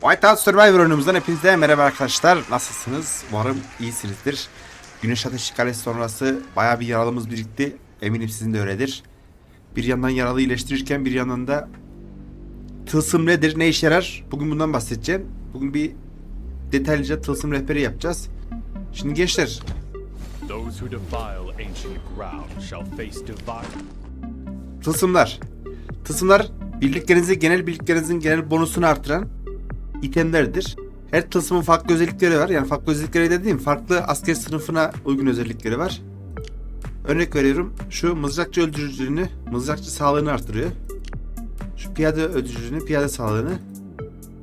Whiteout Survivor oyunumuzdan hepinize merhaba arkadaşlar. Nasılsınız? Umarım iyisinizdir. Güneş Ateşi Kalesi sonrası baya bir yaralımız birikti. Eminim sizin de öyledir. Bir yandan yaralı iyileştirirken bir yandan da tılsım nedir, ne işe yarar? Bugün bundan bahsedeceğim. Bugün bir detaylıca tılsım rehberi yapacağız. Şimdi gençler, tılsımlar. Tılsımlar birliklerinizi, genel birliklerinizin genel bonusunu artıran itemlerdir. Her tılsımın farklı özellikleri var. Yani farklı özellikleri dediğim farklı asker sınıfına uygun özellikleri var. Örnek veriyorum. Şu mızrakçı öldürücülüğünü, mızrakçı sağlığını artırıyor. Şu piyade öldürücülüğünü, piyade sağlığını.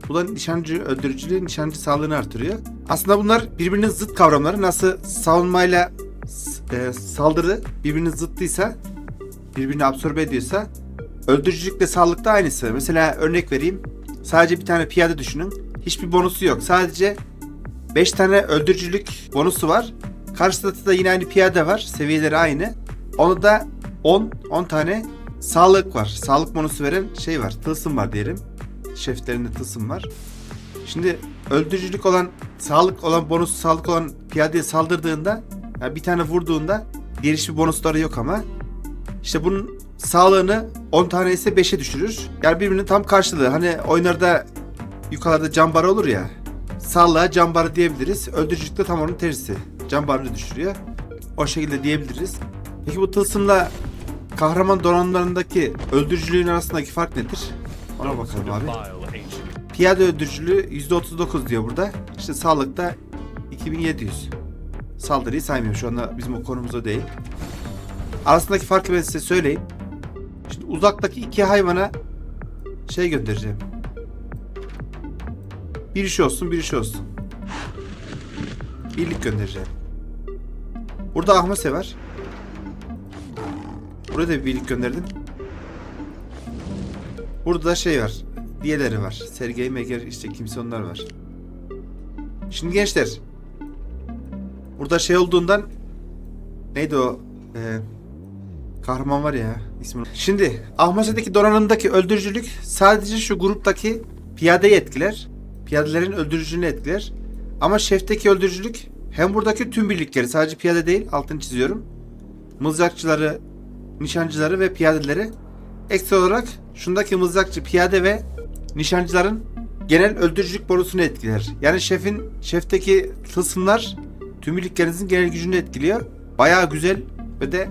Bu da nişancı öldürücülüğü, nişancı sağlığını artırıyor. Aslında bunlar birbirinin zıt kavramları. Nasıl savunmayla e, saldırı birbirinin zıttıysa, birbirini absorbe ediyorsa öldürücülükle sağlık da aynısı. Mesela örnek vereyim. Sadece bir tane piyade düşünün. Hiçbir bonusu yok. Sadece 5 tane öldürücülük bonusu var. Karşıda da yine aynı piyade var. Seviyeleri aynı. Onu da 10 10 tane sağlık var. Sağlık bonusu veren şey var. Tılsım var diyelim. Şeflerinde tılsım var. Şimdi öldürücülük olan, sağlık olan, bonus sağlık olan piyadeye saldırdığında yani bir tane vurduğunda hiçbir bonusları yok ama işte bunun sağlığını 10 tane ise 5'e düşürür. Yani birbirinin tam karşılığı. Hani oyunlarda yukarıda cam barı olur ya. Sağlığa cam barı diyebiliriz. Öldürücülükte tam onun tersi. Cam barını düşürüyor. O şekilde diyebiliriz. Peki bu tılsımla kahraman donanımlarındaki öldürücülüğün arasındaki fark nedir? Ona bakalım abi. Piyade öldürücülüğü %39 diyor burada. İşte sağlıkta 2700. Saldırıyı saymıyorum şu anda bizim o konumuzda değil. Arasındaki farkı ben size söyleyeyim. Şimdi uzaktaki iki hayvana şey göndereceğim. Bir iş olsun bir iş olsun. Birlik göndereceğim. Burada Ahmase var. Buraya da bir birlik gönderdim. Burada da şey var. Diğerleri var. Sergey Meger işte kimse onlar var. Şimdi gençler. Burada şey olduğundan neydi o? Ee, kahraman var ya ismi. Şimdi Ahmase'deki donanımdaki öldürücülük sadece şu gruptaki piyadeyi etkiler. Piyadelerin öldürücülüğünü etkiler. Ama şefteki öldürücülük hem buradaki tüm birlikleri sadece piyade değil altını çiziyorum. Mızrakçıları, nişancıları ve piyadeleri Ekstra olarak şundaki mızrakçı, piyade ve nişancıların genel öldürücülük borusunu etkiler. Yani şefin, şefteki tılsımlar tüm birliklerinizin genel gücünü etkiliyor. Bayağı güzel ve de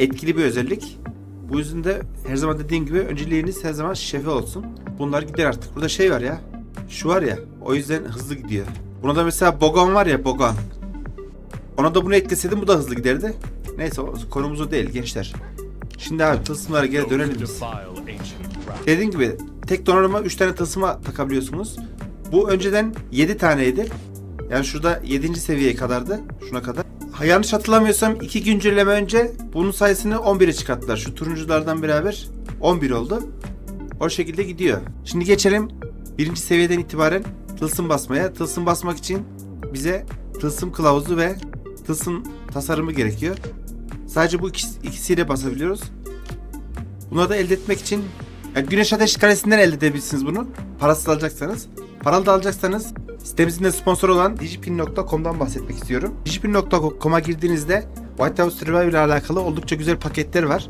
etkili bir özellik. Bu yüzden de her zaman dediğim gibi önceliğiniz her zaman şefe olsun. Bunlar gider artık. Burada şey var ya. Şu var ya. O yüzden hızlı gidiyor. Buna da mesela Bogan var ya Bogan. Ona da bunu ekleseydim bu da hızlı giderdi. Neyse konumuz o değil gençler. Şimdi abi tılsımlara geri dönelim biz. Dediğim gibi tek donanıma 3 tane tılsıma takabiliyorsunuz. Bu önceden 7 taneydi. Yani şurada 7. seviyeye kadardı. Şuna kadar. Ha, yanlış hatırlamıyorsam 2 güncelleme önce bunun sayısını 11'e çıkarttılar. Şu turunculardan beraber 11 oldu. O şekilde gidiyor. Şimdi geçelim birinci seviyeden itibaren tılsım basmaya. Tılsım basmak için bize tılsım kılavuzu ve tılsım tasarımı gerekiyor. Sadece bu ikisi, ikisiyle basabiliyoruz. Bunları da elde etmek için yani Güneş Ateş Kalesi'nden elde edebilirsiniz bunu. Parasız alacaksanız. Paralı da alacaksanız sitemizin de sponsor olan digipin.com'dan bahsetmek istiyorum. Digipin.com'a girdiğinizde White House Survivor ile alakalı oldukça güzel paketler var.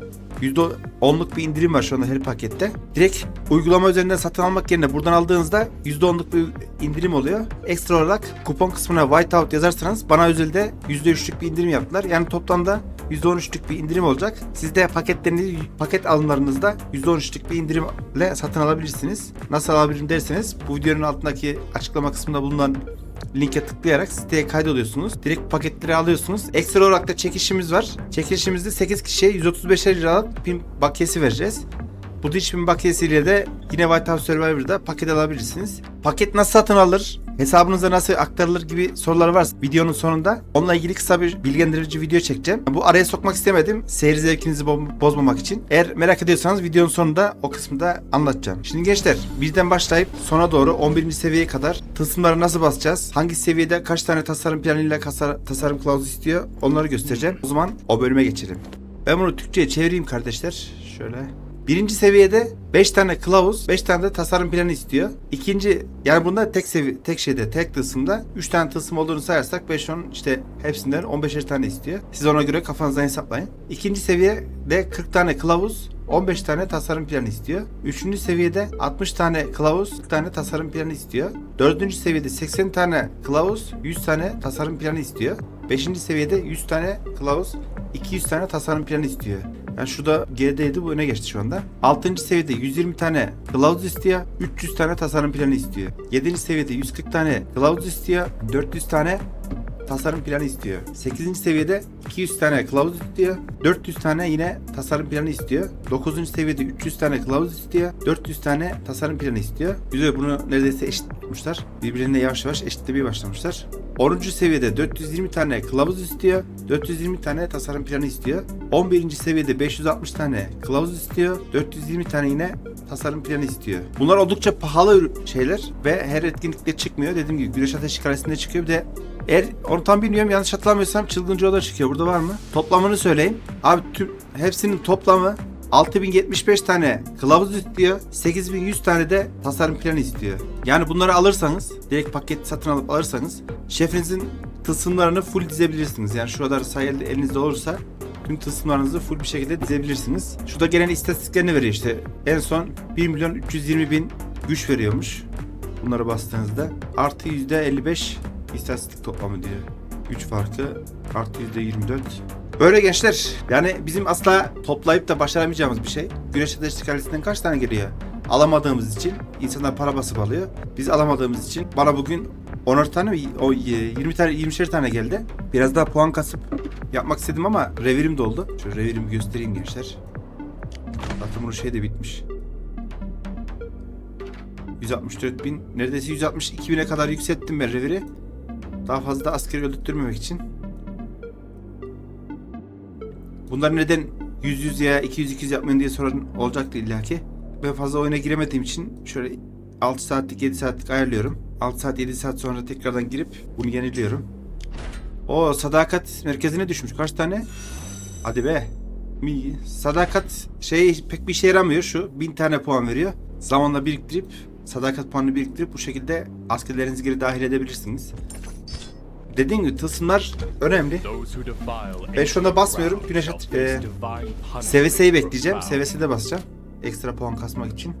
%10'luk bir indirim var şu anda her pakette. Direkt uygulama üzerinden satın almak yerine buradan aldığınızda %10'luk bir indirim oluyor. Ekstra olarak kupon kısmına Whiteout yazarsanız bana özelde %3'lük bir indirim yaptılar. Yani toplamda %13'lük bir indirim olacak. Siz de paketlerinizi paket alımlarınızda %13'lük bir indirimle satın alabilirsiniz. Nasıl alabilirim derseniz bu videonun altındaki açıklama kısmında bulunan linke tıklayarak siteye kaydoluyorsunuz. Direkt paketleri alıyorsunuz. Ekstra olarak da çekişimiz var. Çekilişimizde 8 kişiye 135 liralık pin bakiyesi vereceğiz. Bu diş pin bakiyesiyle de yine White House Survivor'da paket alabilirsiniz. Paket nasıl satın alır? Hesabınıza nasıl aktarılır gibi sorular varsa videonun sonunda onunla ilgili kısa bir bilgilendirici video çekeceğim. Bu araya sokmak istemedim. Seyir zevkinizi bo- bozmamak için. Eğer merak ediyorsanız videonun sonunda o kısmı da anlatacağım. Şimdi gençler birden başlayıp sona doğru 11. seviyeye kadar tılsımlara nasıl basacağız? Hangi seviyede kaç tane tasarım planıyla tasarım kılavuzu istiyor? Onları göstereceğim. O zaman o bölüme geçelim. Ben bunu Türkçe'ye çevireyim kardeşler. Şöyle. Birinci seviyede 5 tane kılavuz, 5 tane de tasarım planı istiyor. İkinci yani bunda tek sevi tek şeyde tek tılsımda 3 tane tılsım olduğunu sayarsak 5 10 işte hepsinden 15'er tane istiyor. Siz ona göre kafanızdan hesaplayın. İkinci seviyede 40 tane kılavuz, 15 tane tasarım planı istiyor. Üçüncü seviyede 60 tane kılavuz, 40 tane tasarım planı istiyor. Dördüncü seviyede 80 tane kılavuz, 100 tane tasarım planı istiyor. Beşinci seviyede 100 tane kılavuz, 200 tane tasarım planı istiyor. Yani şurada G'deydi bu öne geçti şu anda. 6. seviyede 120 tane kılavuz istiyor. 300 tane tasarım planı istiyor. 7. seviyede 140 tane kılavuz istiyor. 400 tane tasarım planı istiyor. 8. seviyede 200 tane kılavuz istiyor. 400 tane yine tasarım planı istiyor. 9. seviyede 300 tane kılavuz istiyor. 400 tane tasarım planı istiyor. Güzel bunu neredeyse eşit tutmuşlar. Birbirine yavaş yavaş eşitlemeye başlamışlar. 10. seviyede 420 tane kılavuz istiyor. 420 tane tasarım planı istiyor. 11. seviyede 560 tane kılavuz istiyor. 420 tane yine tasarım planı istiyor. Bunlar oldukça pahalı şeyler ve her etkinlikte çıkmıyor. Dediğim gibi Güneş Ateşi Kalesi'nde çıkıyor. Bir de eğer onu tam bilmiyorum yanlış hatırlamıyorsam Çılgınca Oda çıkıyor. Burada var mı? Toplamını söyleyeyim. Abi tüm hepsinin toplamı 6075 tane kılavuz istiyor. 8100 tane de tasarım planı istiyor. Yani bunları alırsanız, direkt paket satın alıp alırsanız şefinizin tılsımlarını full dizebilirsiniz. Yani şurada sayı elinizde olursa tüm tılsımlarınızı full bir şekilde dizebilirsiniz. Şurada gelen istatistiklerini veriyor işte. En son 1 milyon 320 bin güç veriyormuş. Bunlara bastığınızda. Artı %55 istatistik toplamı diyor. 3 farkı artı %24. Böyle gençler yani bizim asla toplayıp da başaramayacağımız bir şey. Güneş Ateşli Kalesi'nden kaç tane geliyor? Alamadığımız için insanlar para basıp alıyor. Biz alamadığımız için bana bugün 10 tane? O 20 tane 20'şer tane geldi. Biraz daha puan kasıp yapmak istedim ama revirim doldu. Şöyle revirimi göstereyim gençler. Zaten bunun şey de bitmiş. 164 bin, neredeyse 162 bine kadar yükselttim ben reviri. Daha fazla askeri öldürtmemek için. Bunları neden 100-100 ya 200-200 yapmayın diye soran olacaktı illaki. Ben fazla oyuna giremediğim için şöyle 6 saatlik 7 saatlik ayarlıyorum. 6 saat 7 saat sonra tekrardan girip bunu yeniliyorum. O sadakat merkezine düşmüş. Kaç tane? Hadi be. Sadakat şey pek bir işe yaramıyor şu. 1000 tane puan veriyor. Zamanla biriktirip sadakat puanını biriktirip bu şekilde askerlerinizi geri dahil edebilirsiniz. Dediğim gibi tılsımlar önemli. Ben şu anda basmıyorum. Güneş at- e, for bekleyeceğim. ground. SVS'de basacağım. Ekstra puan kasmak için.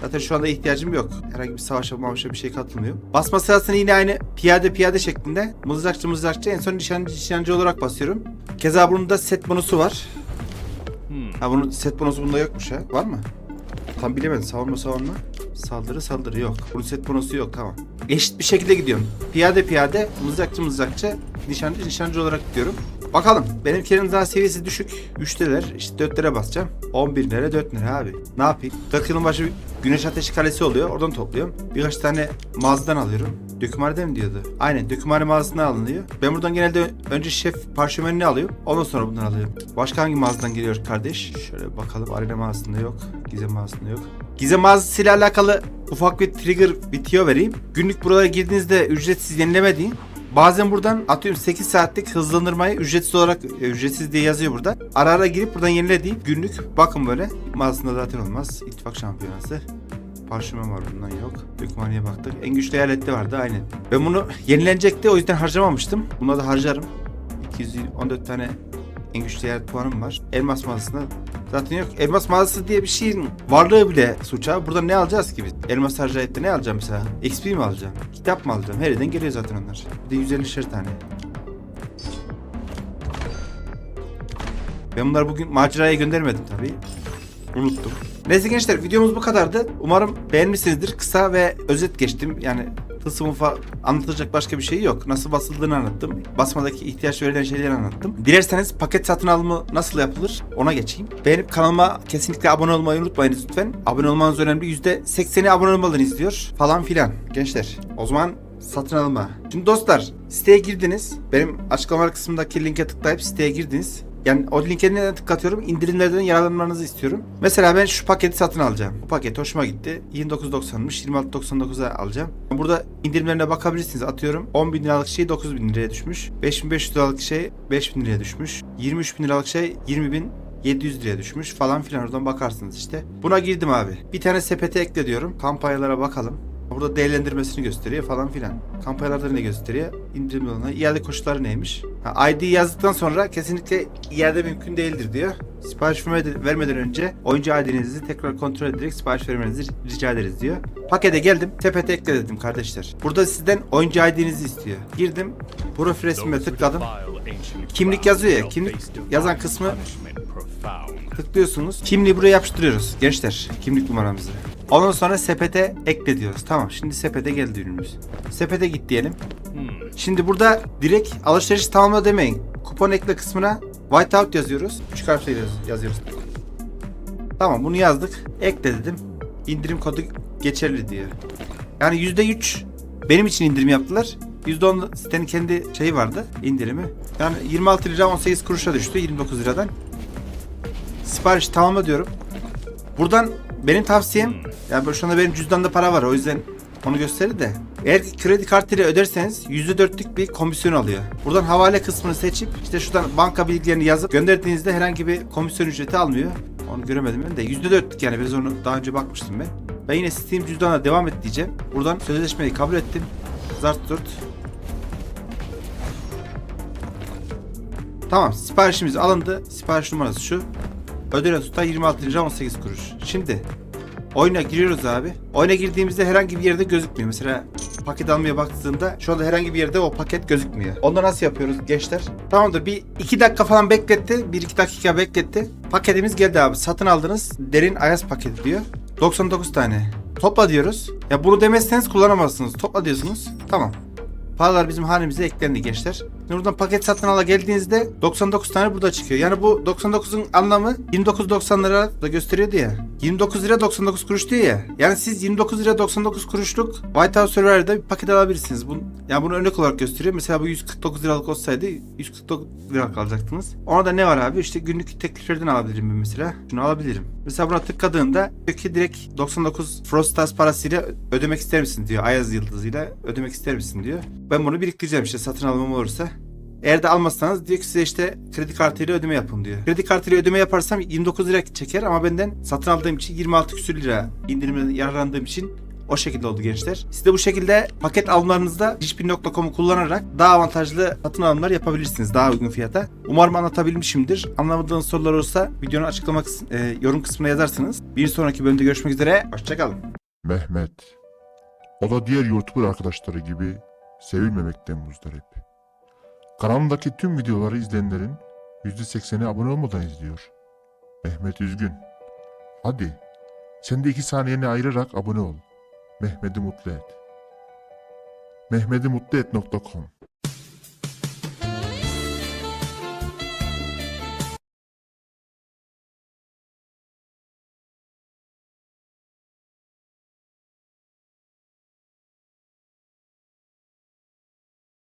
Zaten şu anda ihtiyacım yok. Herhangi bir savaşa mavaşa bir şey katılmıyor. Basma sırasını yine aynı piyade piyade şeklinde mızrakçı mızrakçı en son nişancı nişancı olarak basıyorum. Keza bunun da set bonusu var. Hmm. Ha bunun set bonusu bunda yokmuş ha. Var mı? Tam bilemedim. Savunma savunma. Saldırı saldırı yok. Bunun set bonusu yok tamam. Eşit bir şekilde gidiyorum. Piyade piyade, mızrakçı mızrakçı, nişancı nişancı olarak gidiyorum. Bakalım. Benimkilerin daha seviyesi düşük. 3'teler. İşte 4'lere basacağım. 11 lira 4 lira abi. Ne yapayım? 40 yılın başı bir güneş ateşi kalesi oluyor. Oradan topluyorum. Birkaç tane mağazadan alıyorum. Dökümanede mi diyordu? Aynen dökümhane mağazasından alınıyor. Ben buradan genelde önce şef parşömenini alıyorum. Ondan sonra bundan alıyorum. Başka hangi mağazadan geliyor kardeş? Şöyle bakalım. Arena mağazasında yok. Gizem mağazasında yok. Gizem mağazasıyla alakalı ufak bir trigger bitiyor vereyim. Günlük buralara girdiğinizde ücretsiz yenileme deyin. Bazen buradan atıyorum 8 saatlik hızlandırmayı ücretsiz olarak e, ücretsiz diye yazıyor burada. Ara ara girip buradan yenile deyip günlük bakın böyle. Mağazasında zaten olmaz. İttifak şampiyonası. Parşömen var bundan yok. Dökümhaneye baktık. En güçlü eyalette vardı aynen. Ben bunu yenilenecekti o yüzden harcamamıştım. Buna da harcarım. 214 tane en güçlü eyalet puanım var. Elmas mağazasında zaten yok. Elmas mağazası diye bir şeyin varlığı bile suç abi. Burada ne alacağız ki biz? Elmas harcayıp da ne alacağım mesela? XP mi alacağım? Kitap mı alacağım? Her yerden geliyor zaten onlar. Bir de 150'şer tane. Ben bunları bugün maceraya göndermedim tabii. Unuttum. Neyse gençler videomuz bu kadardı. Umarım beğenmişsinizdir. Kısa ve özet geçtim. Yani tılsımı anlatacak başka bir şey yok. Nasıl basıldığını anlattım. Basmadaki ihtiyaç verilen şeyleri anlattım. Dilerseniz paket satın alımı nasıl yapılır ona geçeyim. Beğenip kanalıma kesinlikle abone olmayı unutmayınız lütfen. Abone olmanız önemli. %80'i abone olmalarını izliyor falan filan. Gençler o zaman satın alma. Şimdi dostlar siteye girdiniz. Benim açıklamalar kısmındaki linke tıklayıp siteye girdiniz. Yani o linke neden tıklatıyorum? İndirimlerden yararlanmanızı istiyorum. Mesela ben şu paketi satın alacağım. Bu paket hoşuma gitti. 29.90'mış. 26.99'a alacağım. Burada indirimlerine bakabilirsiniz. Atıyorum 10 bin liralık şey 9 bin liraya düşmüş. 5500 liralık şey 5 bin liraya düşmüş. 23 bin liralık şey 20 bin 700 liraya düşmüş falan filan oradan bakarsınız işte. Buna girdim abi. Bir tane sepete ekle diyorum. Kampanyalara bakalım. Burada değerlendirmesini gösteriyor falan filan. Kampanyalarda ne gösteriyor? İndirim olanı. İade koşulları neymiş? Ha, ID yazdıktan sonra kesinlikle iade mümkün değildir diyor. Sipariş vermeden, önce oyuncu ID'nizi tekrar kontrol ederek sipariş vermenizi rica ederiz diyor. Pakete geldim. Sepete ekle dedim kardeşler. Burada sizden oyuncu ID'nizi istiyor. Girdim. Profil resmime tıkladım. Kimlik yazıyor ya, kimlik yazan kısmı-. Tıklıyorsunuz. Kimliği buraya yapıştırıyoruz gençler. Kimlik numaramızı. Ondan sonra sepete ekle diyoruz. Tamam şimdi sepete geldi ürünümüz. Sepete git diyelim. Hmm. Şimdi burada direkt alışveriş tamamla demeyin. Kupon ekle kısmına whiteout yazıyoruz. Küçük harfle yaz- yazıyoruz. Tamam bunu yazdık. Ekle dedim. İndirim kodu geçerli diyor. Yani %3 benim için indirim yaptılar. %10 sitenin kendi şeyi vardı indirimi. Yani 26 lira 18 kuruşa düştü 29 liradan. Sipariş tamamla diyorum. Buradan benim tavsiyem yani böyle şu anda benim cüzdanda para var o yüzden onu gösterir de. Eğer kredi kartıyla öderseniz %4'lük bir komisyon alıyor. Buradan havale kısmını seçip işte şuradan banka bilgilerini yazıp gönderdiğinizde herhangi bir komisyon ücreti almıyor. Onu göremedim ben de. %4'lük yani biz onu daha önce bakmıştım ben. Ben yine Steam cüzdanla devam et diyeceğim. Buradan sözleşmeyi kabul ettim. Zart dört. Tamam siparişimiz alındı. Sipariş numarası şu. Ödeme tutar 26 lira 18 kuruş. Şimdi oyuna giriyoruz abi. Oyuna girdiğimizde herhangi bir yerde gözükmüyor. Mesela paket almaya baktığında şu anda herhangi bir yerde o paket gözükmüyor. Onu nasıl yapıyoruz gençler? Tamamdır bir 2 dakika falan bekletti. 1-2 dakika bekletti. Paketimiz geldi abi. Satın aldınız. Derin Ayaz paketi diyor. 99 tane. Topla diyoruz. Ya bunu demezseniz kullanamazsınız. Topla diyorsunuz. Tamam. Paralar bizim hanemize eklendi gençler. Buradan paket satın ala geldiğinizde 99 tane burada çıkıyor. Yani bu 99'un anlamı 29.90 lira da gösteriyordu ya. 29 lira 99 kuruş diyor ya. Yani siz 29 lira 99 kuruşluk Whitehouse Survivor'da bir paket alabilirsiniz. Bunu, yani bunu örnek olarak gösteriyor. Mesela bu 149 liralık olsaydı 149 liralık alacaktınız. Ona da ne var abi? İşte günlük tekliflerden alabilirim ben mesela. Şunu alabilirim. Mesela buna tıkladığında diyor ki direkt 99 Frostas parasıyla ödemek ister misin diyor. Ayaz yıldızıyla ödemek ister misin diyor. Ben bunu biriktireceğim işte satın almam olursa. Eğer de almazsanız diyor ki size işte kredi kartıyla ödeme yapın diyor. Kredi kartıyla ödeme yaparsam 29 lira çeker ama benden satın aldığım için 26 küsür lira indirimden yararlandığım için o şekilde oldu gençler. Siz de bu şekilde paket alımlarınızda dijispin.com'u kullanarak daha avantajlı satın alımlar yapabilirsiniz daha uygun fiyata. Umarım anlatabilmişimdir. Anlamadığınız sorular olursa videonun açıklama kıs- e, yorum kısmına yazarsınız. Bir sonraki bölümde görüşmek üzere. Hoşçakalın. Mehmet. O da diğer YouTuber arkadaşları gibi sevilmemekten muzdarip. Kanalındaki tüm videoları izleyenlerin %80'i abone olmadan izliyor. Mehmet üzgün. Hadi sen de iki saniyeni ayırarak abone ol. Mehmet'i mutlu et. Mehmet'i mutlu et.com